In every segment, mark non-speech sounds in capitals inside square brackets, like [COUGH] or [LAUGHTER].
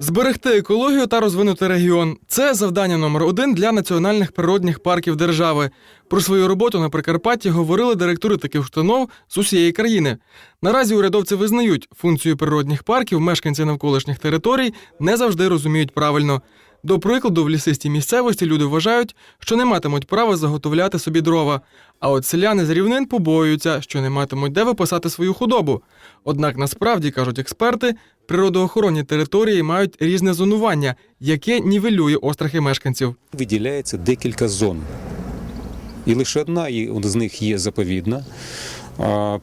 Зберегти екологію та розвинути регіон це завдання номер один для національних природних парків держави. Про свою роботу на Прикарпатті говорили директори таких установ з усієї країни. Наразі урядовці визнають, функцію природних парків мешканці навколишніх територій не завжди розуміють правильно. До прикладу, в лісистій місцевості люди вважають, що не матимуть права заготовляти собі дрова. А от селяни з рівнин побоюються, що не матимуть де випасати свою худобу. Однак насправді, кажуть експерти, природоохоронні території мають різне зонування, яке нівелює острахи мешканців. виділяється декілька зон. І лише одна з них є заповідна,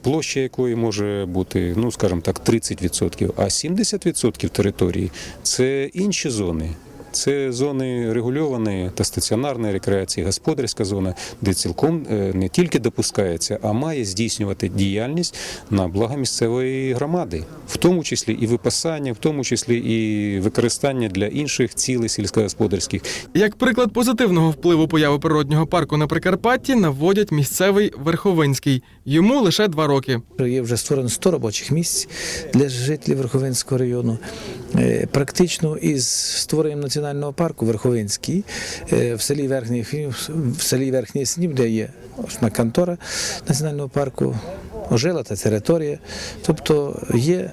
площа якої може бути, ну скажімо так, 30%, а 70% території це інші зони. Це зони регульованої та стаціонарної рекреації, господарська зона, де цілком е, не тільки допускається, а має здійснювати діяльність на благо місцевої громади, в тому числі і випасання, в тому числі і використання для інших цілей сільськогосподарських Як приклад позитивного впливу появи природнього парку на Прикарпатті наводять місцевий Верховинський. Йому лише два роки. Є вже створено 100 робочих місць для жителів Верховинського району. Е, Практично із створенням національного парку Верховинський е, в селі Верхній в селі Верхній Снів, де є основна контора національного парку, ожила та територія. Тобто є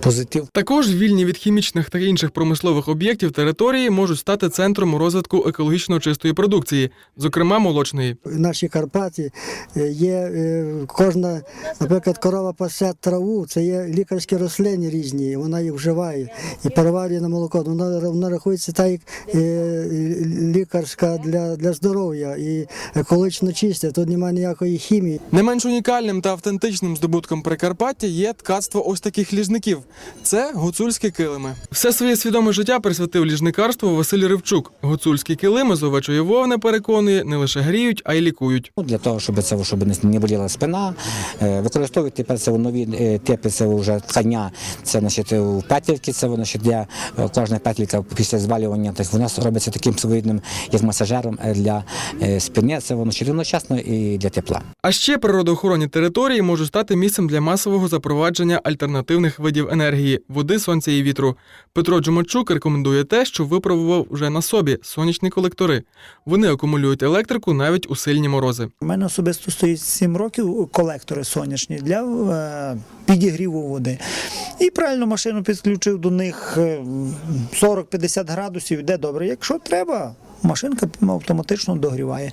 позитив. Також вільні від хімічних та інших промислових об'єктів території можуть стати центром розвитку екологічно чистої продукції, зокрема молочної. наші Карпаті е, є е, кожна, наприклад, корова пасе траву, це є лікарські рослини різні, вона їх вживає і переварює на молоко. Вона, вона рахується так, як е, лікарська для, для здоров'я і екологічно чиста. Тут немає ніякої хімії. Не менш унікальним та автентичним здобутком Прикарпаття є ткацтво ось таких ліжників. Це гуцульські килими. Все своє свідоме життя присвятив ліжникарству Василь Ривчук. Гуцульські килими з овечої вовни переконує, не лише гріють, а й лікують. Ну, Для того, щоб це щоб не- не боліла спина, е, використовують тепер це нові е, типи це вже ткання. Це значить, у петельки, це значить, для е, кожна петелька після звалювання, так вона робиться таким своєрідним, як масажером е, для е, спини. Це воно ще одночасно і для тепла. А ще природоохоронні території можуть стати місцем для масового запровадження альтернативних видів енергії води, сонця і вітру. Петро Джумачук рекомендує те, що випробував вже на собі сонячні колектори. Вони акумулюють електрику навіть у сильні морози. У мене особисто стоїть 7 років колектори сонячні для е, підігріву води. І правильно машину підключив до них е, 40-50 градусів, йде добре. Якщо треба, машинка автоматично догріває.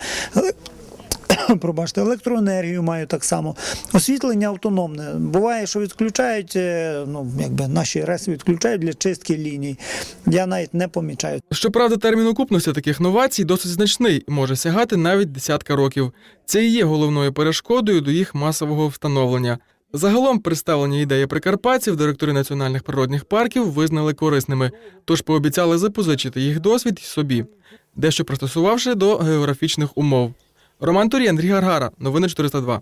[COUGHS] Пробачте, електроенергію маю так само. Освітлення автономне. Буває, що відключають, е, ну якби наші реси відключають для чистки ліній. Я навіть не помічаю. Щоправда, термін окупності таких новацій досить значний може сягати навіть десятка років. Це і є головною перешкодою до їх масового встановлення. Загалом представлені ідеї прикарпатців директори національних природних парків визнали корисними, тож пообіцяли запозичити їх досвід собі, дещо пристосувавши до географічних умов. Роман Турі, Андрій Гаргара, новини 402.